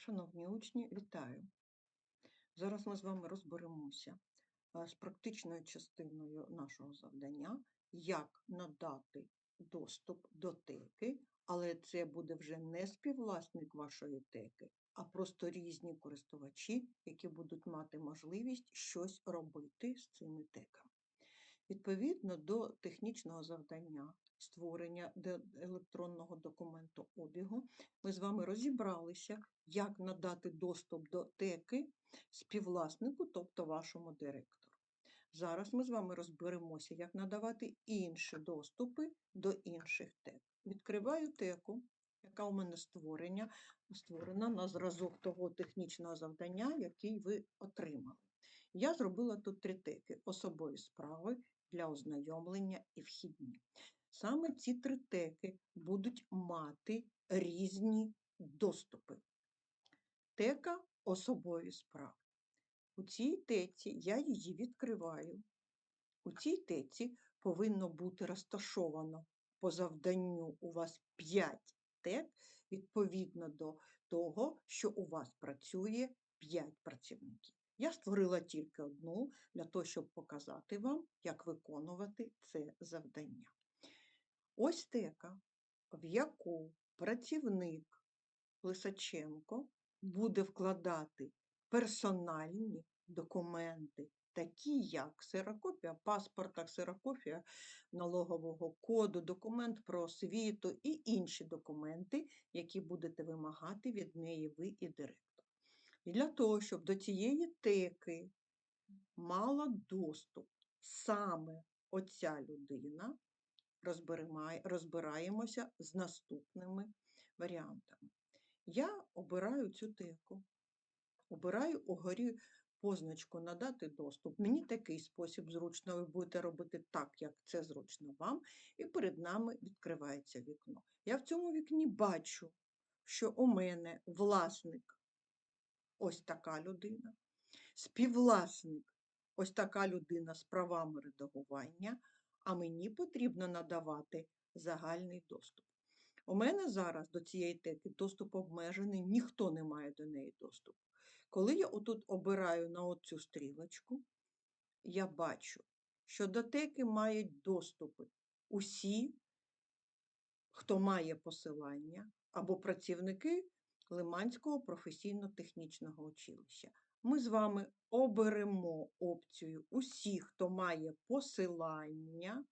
Шановні учні, вітаю! Зараз ми з вами розберемося е, з практичною частиною нашого завдання, як надати доступ до теки, але це буде вже не співвласник вашої теки, а просто різні користувачі, які будуть мати можливість щось робити з цими теками. Відповідно до технічного завдання створення електронного документу обігу, ми з вами розібралися, як надати доступ до теки співвласнику, тобто вашому директору. Зараз ми з вами розберемося, як надавати інші доступи до інших тек. Відкриваю теку, яка у мене створення, створена на зразок того технічного завдання, який ви отримали. Я зробила тут три теки особові справи для ознайомлення і вхідні. Саме ці три теки будуть мати різні доступи. Тека особові справи. У цій теці я її відкриваю. У цій теці повинно бути розташовано по завданню у вас 5 тек, відповідно до того, що у вас працює 5 працівників. Я створила тільки одну для того, щоб показати вам, як виконувати це завдання. Ось тека, в яку працівник Лисаченко буде вкладати персональні документи, такі як ксерокопія паспорта, ксерокопія налогового коду, документ про освіту і інші документи, які будете вимагати від неї ви і директор. І для того, щоб до цієї теки мала доступ саме оця людина, розбираємося з наступними варіантами. Я обираю цю теку, обираю угорі позначку Надати доступ. Мені такий спосіб зручно, ви будете робити так, як це зручно вам, і перед нами відкривається вікно. Я в цьому вікні бачу, що у мене власник ось така людина, співвласник ось така людина з правами редагування, а мені потрібно надавати загальний доступ. У мене зараз до цієї теки доступ обмежений, ніхто не має до неї доступу. Коли я отут обираю на оцю стрілочку, я бачу, що до теки мають доступи усі, хто має посилання, або працівники Лиманського професійно-технічного училища. Ми з вами оберемо опцію усі, хто має посилання,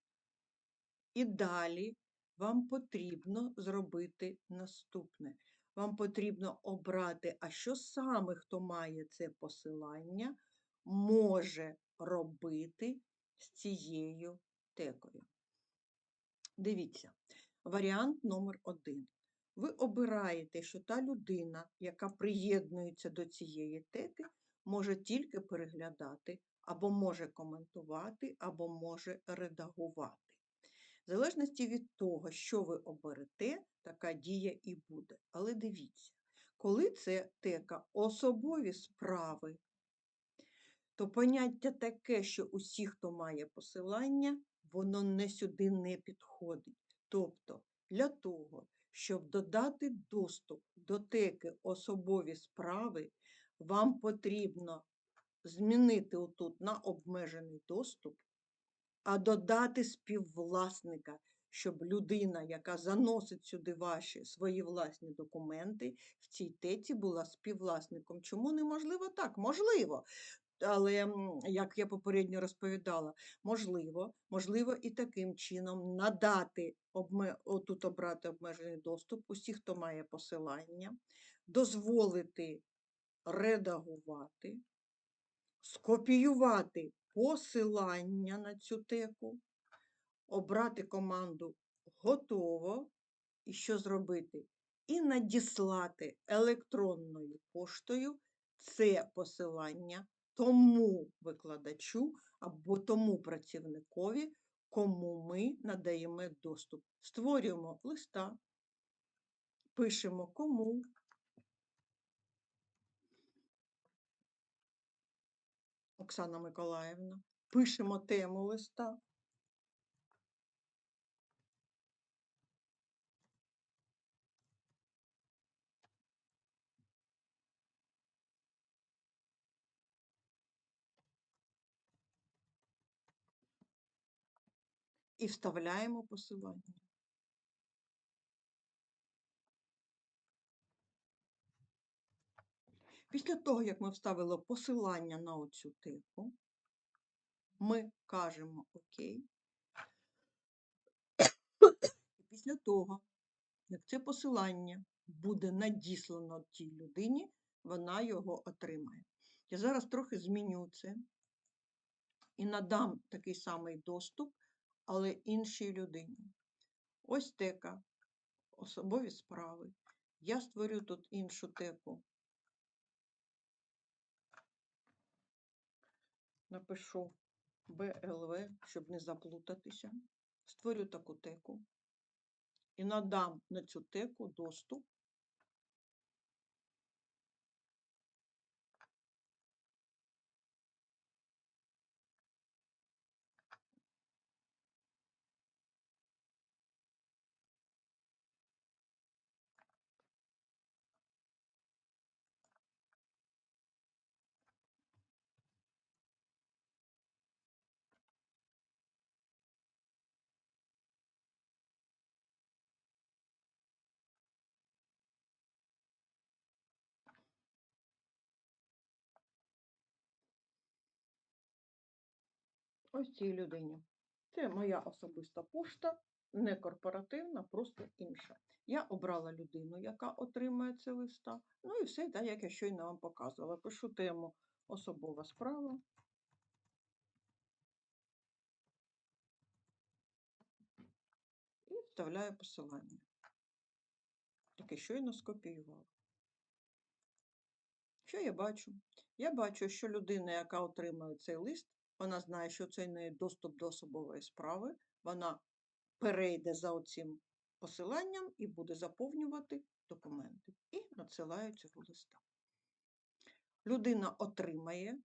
і далі вам потрібно зробити наступне. Вам потрібно обрати, а що саме хто має це посилання, може робити з цією текою. Дивіться, варіант номер один. Ви обираєте, що та людина, яка приєднується до цієї теки, може тільки переглядати, або може коментувати, або може редагувати. В залежності від того, що ви оберете, така дія і буде. Але дивіться, коли це тека особові справи, то поняття таке, що усі, хто має посилання, воно не сюди не підходить. Тобто, для того, щоб додати доступ до теки особові справи, вам потрібно змінити отут на обмежений доступ, а додати співвласника, щоб людина, яка заносить сюди ваші свої власні документи, в цій теці була співвласником. Чому неможливо так? Можливо. Але, як я попередньо розповідала, можливо, можливо і таким чином надати обме... отут обрати обмежений доступ, усі, хто має посилання, дозволити редагувати, скопіювати посилання на цю теку, обрати команду Готово. І що зробити? І надіслати електронною поштою це посилання тому викладачу або тому працівникові, кому ми надаємо доступ. Створюємо листа, пишемо кому. Оксана Миколаївна, пишемо тему листа. І вставляємо посилання. Після того, як ми вставили посилання на оцю теку, ми кажемо ОК. І після того, як це посилання буде надіслано тій людині, вона його отримає. Я зараз трохи зміню це і надам такий самий доступ, але іншій людині. Ось тека, особові справи. Я створю тут іншу теку. Напишу BLV, щоб не заплутатися. Створю таку теку і надам на цю теку доступ. Ось цій людині. Це моя особиста пошта, не корпоративна, просто інша. Я обрала людину, яка отримає це листа. Ну і все, так, як я щойно вам показувала. Пишу тему особова справа. І вставляю посилання. Яке щойно скопіювала. Що я бачу? Я бачу, що людина, яка отримує цей лист, вона знає, що це не доступ до особової справи, вона перейде за оцим посиланням і буде заповнювати документи. І надсилає цього листа. Людина отримає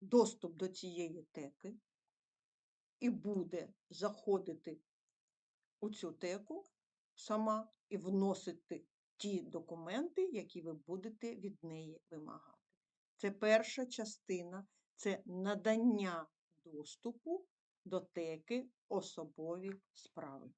доступ до цієї теки і буде заходити у цю теку сама і вносити ті документи, які ви будете від неї вимагати. Це перша частина, це надання доступу до теки особові справи.